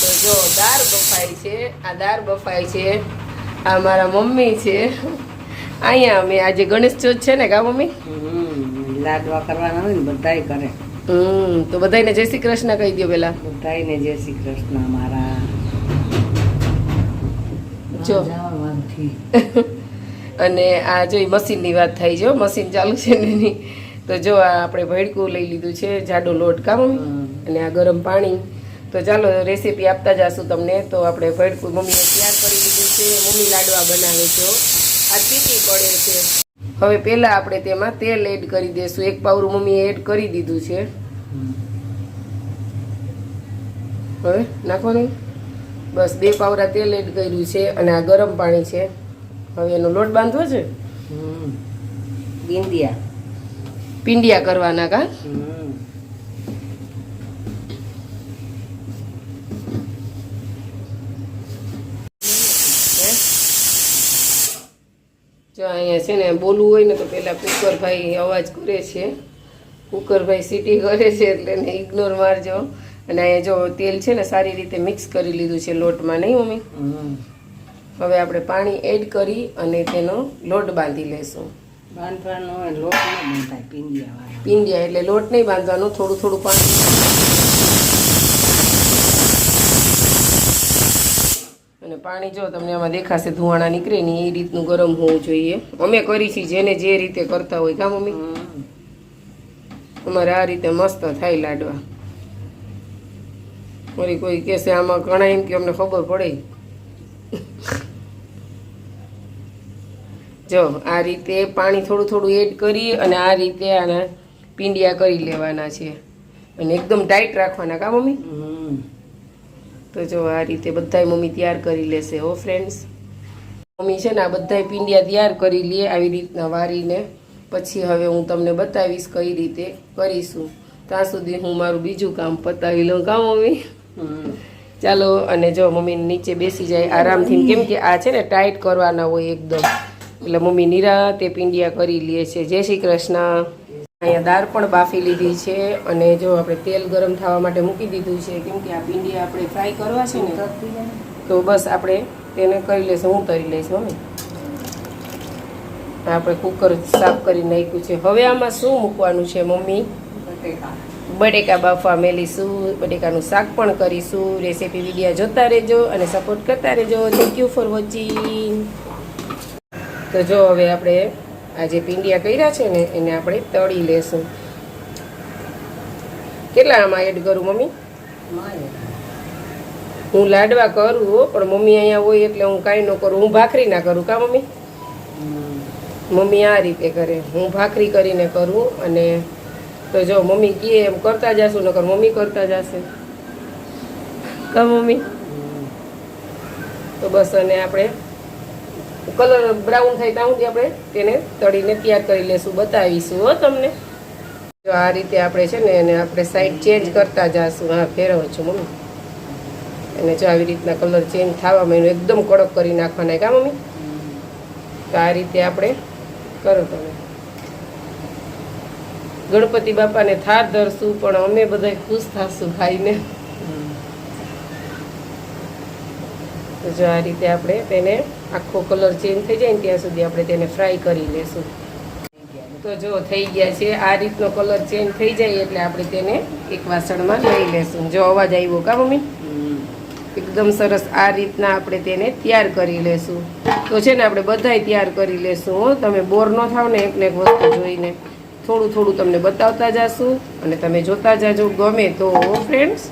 તો જો દાળ બફાઈ છે આ દાળ બફાઈ છે આ મારા મમ્મી છે. અહીંયા અમે આજે ગણેશ ચોથ છે ને કા મમ્મી? હમ, લાડવા કરવાના હોય ને બધાય કરે. હમ તો બધાને જય શ્રી કૃષ્ણ કહી દો પેલા. બધાને જય શ્રી કૃષ્ણ મારા. જો. અને આ જો મશીનની વાત થઈ જો મશીન ચાલુ છે ને એની. તો જો આ આપણે ભડકું લઈ લીધું છે જાડો લોટ કામ અને આ ગરમ પાણી. તો ચાલો રેસીપી આપતા જાશું તમને. તો આપણે ભડકું મમ્મીએ તૈયાર કરી લીધું છે. મમ્મી લાડવા બનાવે છે આ ચીટી પડે છે. હવે પહેલાં આપણે તેમાં તેલ એડ કરી દઈશું એક પાવરું મમ્મીએ એડ કરી દીધું છે. હવે નાખવાનું? બસ બે પાવરા તેલ એડ કર્યું છે અને આ ગરમ પાણી છે. હવે એનો લોટ બાંધવો છે? હમ. બિંદિયા. પિંડિયા કરવાના કા હમ. હે? જો અહીંયા છે ને બોલવું હોય ને તો પેલા કુકરભાઈ અવાજ કરે છે. કુકરભાઈ સીટી કરે છે એટલે એને ઇગ્નોર મારજો. અને અહીંયા જો તેલ છે ને સારી રીતે મિક્સ કરી લીધું છે લોટમાં નહીં મમ્મી? હવે આપણે પાણી એડ કરી અને તેનો લોટ બાંધી લેશું. બાંધવાનો લોટ નહીં બાંધાય પિંડિયા પિંડિયા એટલે લોટ નહીં બાંધવાનો થોડું થોડું પાણી. અને પાણી જો તમને આમાં દેખાશે ધુવાણા નીકળે ને એ રીતનું ગરમ હોવું જોઈએ. અમે કરી છીએ જેને જે રીતે કરતા હોય કા મમ્મી? અમારે આ રીતે મસ્ત થાય લાડવા. વળી કોઈ કહેશે આમાં ઘણા એમ કે અમને ખબર પડે. જો આ રીતે પાણી થોડું થોડું એડ કરી અને આ રીતે આના પીંડિયા કરી લેવાના છે. અને એકદમ ટાઈટ રાખવાના કા મમ્મી. તો જો આ રીતે બધાય મમ્મી તૈયાર કરી લેશે હો ફ્રેન્ડ્સ મમ્મી છે ને આ બધાય પીંડિયા તૈયાર કરી લે આવી રીતના વારીને. પછી હવે હું તમને બતાવીશ કઈ રીતે કરીશું. ત્યાં સુધી હું મારું બીજું કામ પતાવી લઉં કા મમ્મી. ચાલો અને જો મમ્મી નીચે બેસી જાય આરામથી કેમ કે આ છે ને ટાઈટ કરવાના હોય એકદમ. એટલે મમ્મી નિરાતે પીંડિયા કરી લે છે. જય શ્રી કૃષ્ણ. અહીંયા દાળ પણ બાફી લીધી છે અને જો આપણે તેલ ગરમ થવા માટે મૂકી દીધું છે કેમ કે આ ભીંડી આપણે ફ્રાય કરવા છે ને તો બસ આપણે તેને કરી લઈશું હું તરી લઈશ મમ્મી આપણે કુકર સાફ કરી નાખ્યું છે. હવે આમાં શું મૂકવાનું છે મમ્મી? બટેકા. બટેકા બાફવા મેલીશું બટેકાનું શાક પણ કરીશું રેસીપી વિડીયા જોતા રહેજો અને સપોર્ટ કરતા રહેજો. થેન્ક યુ ફોર વોચિંગ તો જો હવે આપણે આ જે પીંડિયા કર્યા છે ને એને આપણે તળી લેશું. કેટલા આમાં એડ કરું મમ્મી? હું લાડવા કરું પણ મમ્મી અહીંયા હોય એટલે હું કાંઈ ન કરું. હું ભાખરી ના કરું કા મમ્મી? મમ્મી આ રીતે કરે. હું ભાખરી કરીને કરું અને તો જો મમ્મી કીએ એમ કરતા જશું નકર મમ્મી કરતા જશે. કા મમ્મી? તો બસ અને આપણે કલર બ્રાઉન થાય ત્યાં સુધી આપણે તેને તળીને તૈયાર કરી લેશું, બતાવીશું, હો તમને. જો આ રીતે આપણે છે ને એને આપણે સાઈડ ચેન્જ કરતા જશું, હા, ફેરવું છું, મમ્મી. અને જો આવી રીતના કલર ચેન્જ થવામાં એનું એકદમ કડક કરી નાખવાના કા, મમ્મી? તો આ રીતે આપણે કરો તમે. ગણપતિ બાપાને થાર ધરશું, પણ અમે બધા ખુશ થશું ખાઈને. તો જો આ રીતે આપણે તેને આખો કલર ચેન્જ થઈ જાય ને ત્યાં સુધી આપણે તેને ફ્રાય કરી લેશું. તો જો થઈ ગયા છે આ રીતનો કલર ચેન્જ થઈ જાય એટલે આપણે તેને એક વાસણમાં લઈ લેશું. જો અવાજ આવ્યો કા મમ્મી? એકદમ સરસ આ રીતના આપણે તેને તૈયાર કરી લેશું. તો છે ને આપણે બધાય તૈયાર કરી લેશું હો. તમે બોર ન થાવ ને એકને એક વસ્તુ જોઈને. થોડું થોડું તમને બતાવતા જાશું અને તમે જોતા જાજો ગમે તો ફ્રેન્ડ્સ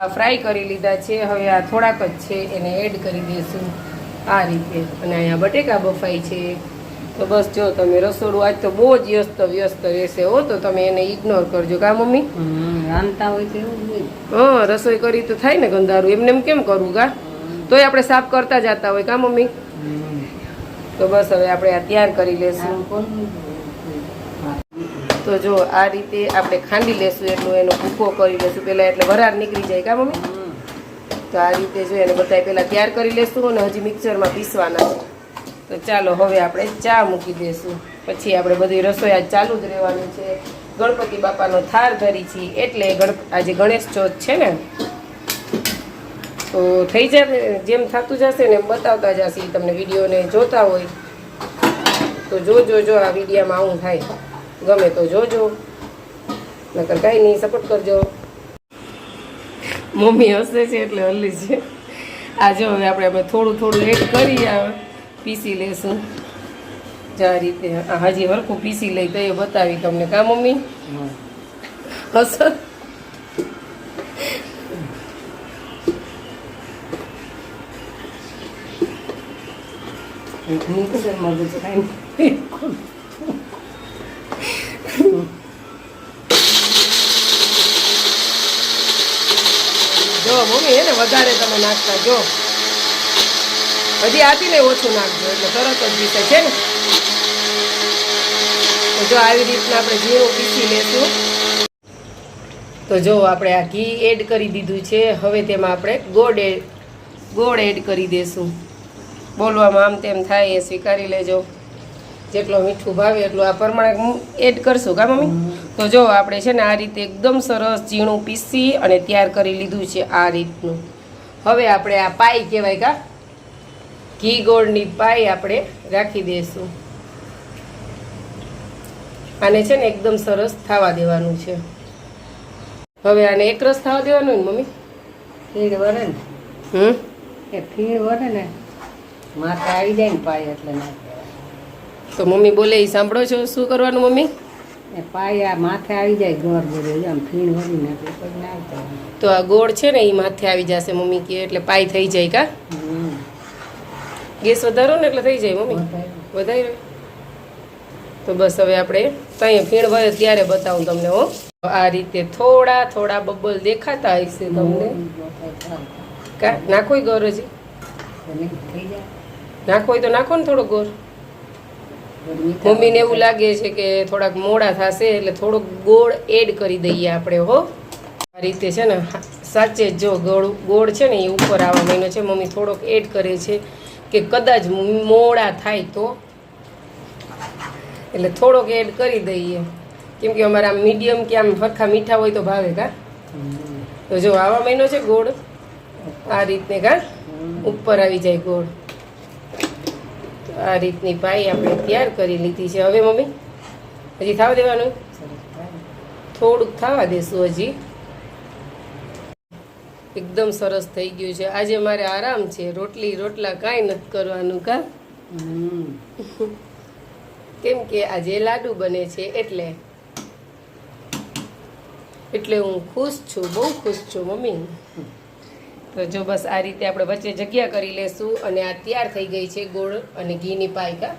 ફ્રાય કરી લીધા છે. હવે આ થોડાક જ છે. એને એડ કરી દઈશું. આ રીતે. અને અહીંયા બટેકા બફાય છે. તો બસ જો તમે રસોડું આજ તો બહુ જ વ્યસ્ત વ્યસ્ત રહેશે હો તો તમે એને ઇગ્નોર કરજો. કા મમ્મી? રાંધતા હોય તો એવું હોય. હા રસોઈ કરી તો થાય ને ગંધારું. એમને એમ કેમ કરવું કા? તોય આપણે સાફ કરતા જતા હોય. કા મમ્મી? તો બસ હવે આપણે આ તૈયાર કરી લેશું? તો જો આ રીતે આપણે ખાંડી લેશું એટલું એનો ભૂકો કરી લેશું. પહેલાં એટલે વરાળ નીકળી જાય, કા મમ્મી? તો આ રીતે જો એને બધા પહેલાં તૈયાર કરી લેશું અને હજી મિક્સરમાં પીસવાના છે. તો ચાલો, હવે આપણે ચા મૂકી દઈશું પછી આપણે બધી રસોઈ આજ ચાલુ જ રહેવાની છે. ગણપતિ બાપાનો થાર ધરી છીએ, એટલે આજે ગણેશ ચોથ છે ને, તો થઈ જશે, જેમ થતું જશે ને એમ બતાવતા જશે તમને વિડીયોને જોતા હોય. તો જોજો જો આ વિડીયામાં આવું થાય. ગમે તો જોજો. નકર કાંઈ નહીં સપોર્ટ કરજો. મમ્મી હસે છે એટલે હલી છે. આ જો હવે આપણે અમે થોડું થોડું એડ કરી પીસી લેશું જો આ રીતે. હજી હરખું પીસી લઈ તો એ બતાવી તમને. કા મમ્મી? હસ મગજ કાંઈ નહીં. જો, મમ્મી, એને વધારે તમે નાખતા જો. હજી આપીને ઓછું નાખજો, એટલે તરત જ જીતે છે ને? તો જો આવી રીતના આપણે જીરું પીસી લેશું. તો જો આપણે આ ઘી એડ કરી દીધું છે, હવે તેમાં આપણે ગોળ એડ ગોળ એડ કરી દેશું. બોલવામાં આમ તેમ થાય, એ સ્વીકારી લેજો. જેટલો મીઠું ભાવે એટલું આ પ્રમાણે એડ કરશું કા મમ્મી? તો જો આપણે છે ને આ રીતે એકદમ સરસ ઝીણું પીસી અને તૈયાર કરી લીધું છે આ રીતનું. હવે આપણે આ પાઈ કહેવાય કા? ઘી ગોળની પાઈ આપણે રાખી દઈશું. આને છે ને એકદમ સરસ થવા દેવાનું છે. હવે આને એકરસ થવા દેવાનું ને મમ્મી? ફીણ વરે ને. હમ? એ ફીણ વરે ને માથે આવી જાય ને પાય એટલે નાખે તો મમ્મી બોલે એ સાંભળો છો શું કરવાનું મમ્મી? પાયા માથે આવી જાય આમ ફીણ નાખે તો આ ગોળ છે ને એ માથે આવી જશે મમ્મી કે એટલે પાય થઈ જાય કા? ગેસ વધારો ને એટલે થઈ જાય મમ્મી? વધારે. તો બસ હવે આપણે ત્યાં ફીણ વળે ત્યારે બતાવું તમને હો. આ રીતે થોડા થોડા બબલ દેખાતા હશે તમને. કા? નાખો ગોર હજી. નાખો તો નાખો ને થોડો ગોર મમ્મીને એવું લાગે છે કે થોડાક મોડા થશે એટલે થોડોક ગોળ એડ કરી દઈએ આપણે હો. આ રીતે છે ને સાચે જ ગોળ ગોળ છે ને એ ઉપર આવવા મહિનો છે મમ્મી થોડોક એડ કરે છે કે કદાચ મોડા થાય તો. એટલે થોડોક એડ કરી દઈએ. કેમ કે અમારા મીડિયમ કે આમ સરખા મીઠા હોય તો ભાવે કા? તો જો આવા મહિનો છે ગોળ આ રીતને કા? ઉપર આવી જાય ગોળ. આ રીતની પાઈ આપણે તૈયાર કરી લીધી છે. હવે મમ્મી, હજી થવા દેવાનું? થોડુંક થવા દેશું હજી. એકદમ સરસ થઈ ગયું છે. આજે મારે આરામ છે. રોટલી રોટલા કાંઈ નથી કરવાનું કા? કેમ કે આજે લાડુ બને છે એટલે. એટલે હું ખુશ છું, બહુ ખુશ છું મમ્મી. તો જો બસ આ રીતે આપણે વચ્ચે જગ્યા કરી લેશું અને આ તૈયાર થઈ ગઈ છે ગોળ અને ઘીની પાયકા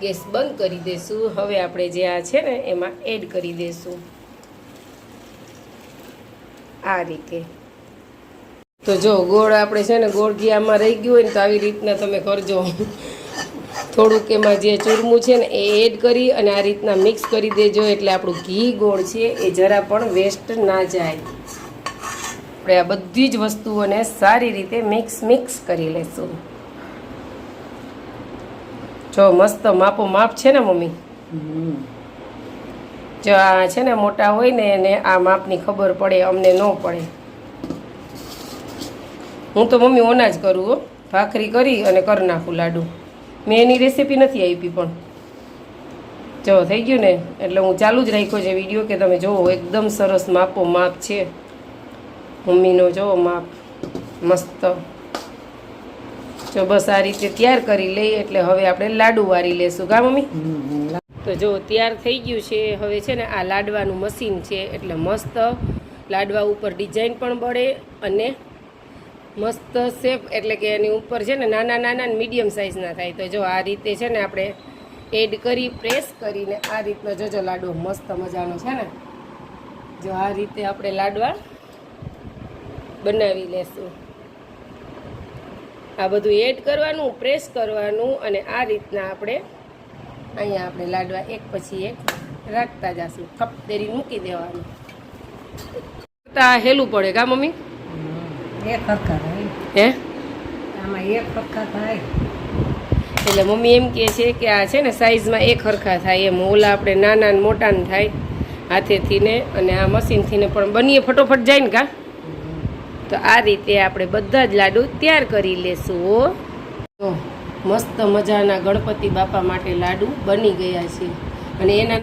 ગેસ બંધ કરી દઈશું હવે આપણે જે આ છે ને, એમાં એડ કરી દઈશું આ રીતે. તો જો ગોળ આપણે છે ને, ગોળ ઘી આમાં રહી ગયું હોય ને, તો આવી રીતના તમે કરજો. થોડુંક એમાં જે ચૂરમું છે ને, એ એડ કરી અને આ રીતના મિક્સ કરી દેજો. એટલે આપણું ઘી ગોળ છે, એ જરા પણ વેસ્ટ ના જાય. આપણે આ બધી જ વસ્તુઓને સારી રીતે મિક્સ મિક્સ કરી લેશું. જો મસ્ત માપો માપ છે ને મમ્મી? જો આ છે ને મોટા હોય ને એને આ માપની ખબર પડે અમને ન પડે. હું તો મમ્મી ઓના જ કરું હો. ભાખરી કરી અને કરી નાખું લાડુ. મેં એની રેસીપી નથી આપી પણ. જો થઈ ગયું ને? એટલે હું ચાલુ જ રાખ્યો છે વીડિયો કે તમે જુઓ એકદમ સરસ માપો માપ છે. મમ્મીનો જો માપ મસ્ત. જો બસ આ રીતે તૈયાર કરી લઈએ એટલે હવે આપણે લાડુ વારી લેશું. કા મમ્મી? તો જો તૈયાર થઈ ગયું છે, હવે છે ને આ લાડવાનું મશીન છે, એટલે મસ્ત લાડવા ઉપર ડિઝાઇન પણ બળે અને મસ્ત શેપ, એટલે કે એની ઉપર છે ને નાના નાના મીડિયમ સાઇઝના થાય. તો જો આ રીતે છે ને આપણે એડ કરી, પ્રેસ કરીને આ રીતનો જોજો લાડવો મસ્ત મજાનો છે ને. જો આ રીતે આપણે લાડવા બનાવી લેશું. આ બધું એડ કરવાનું પ્રેસ કરવાનું અને આ રીતના આપણે અહીંયા આપણે લાડવા એક પછી એક રાખતા જશું. થપ દેરી મૂકી દેવાનું. હેલું પડે કા મમ્મી? એક હે? આમાં એક હરખા થાય. એટલે મમ્મી એમ કહે છે કે આ છે ને સાઈઝમાં એક હરખા થાય એમ. ઓલા આપણે નાના ને મોટા ને થાય હાથેથી ને અને આ મશીનથી ને પણ બનીએ ફટોફટ જાય ને કા. તો આ રીતે આપણે બધા જ લાડુ તૈયાર કરી લેશું તો મસ્ત મજાના ગણપતિ બાપા માટે લાડુ બની ગયા છે. અને એના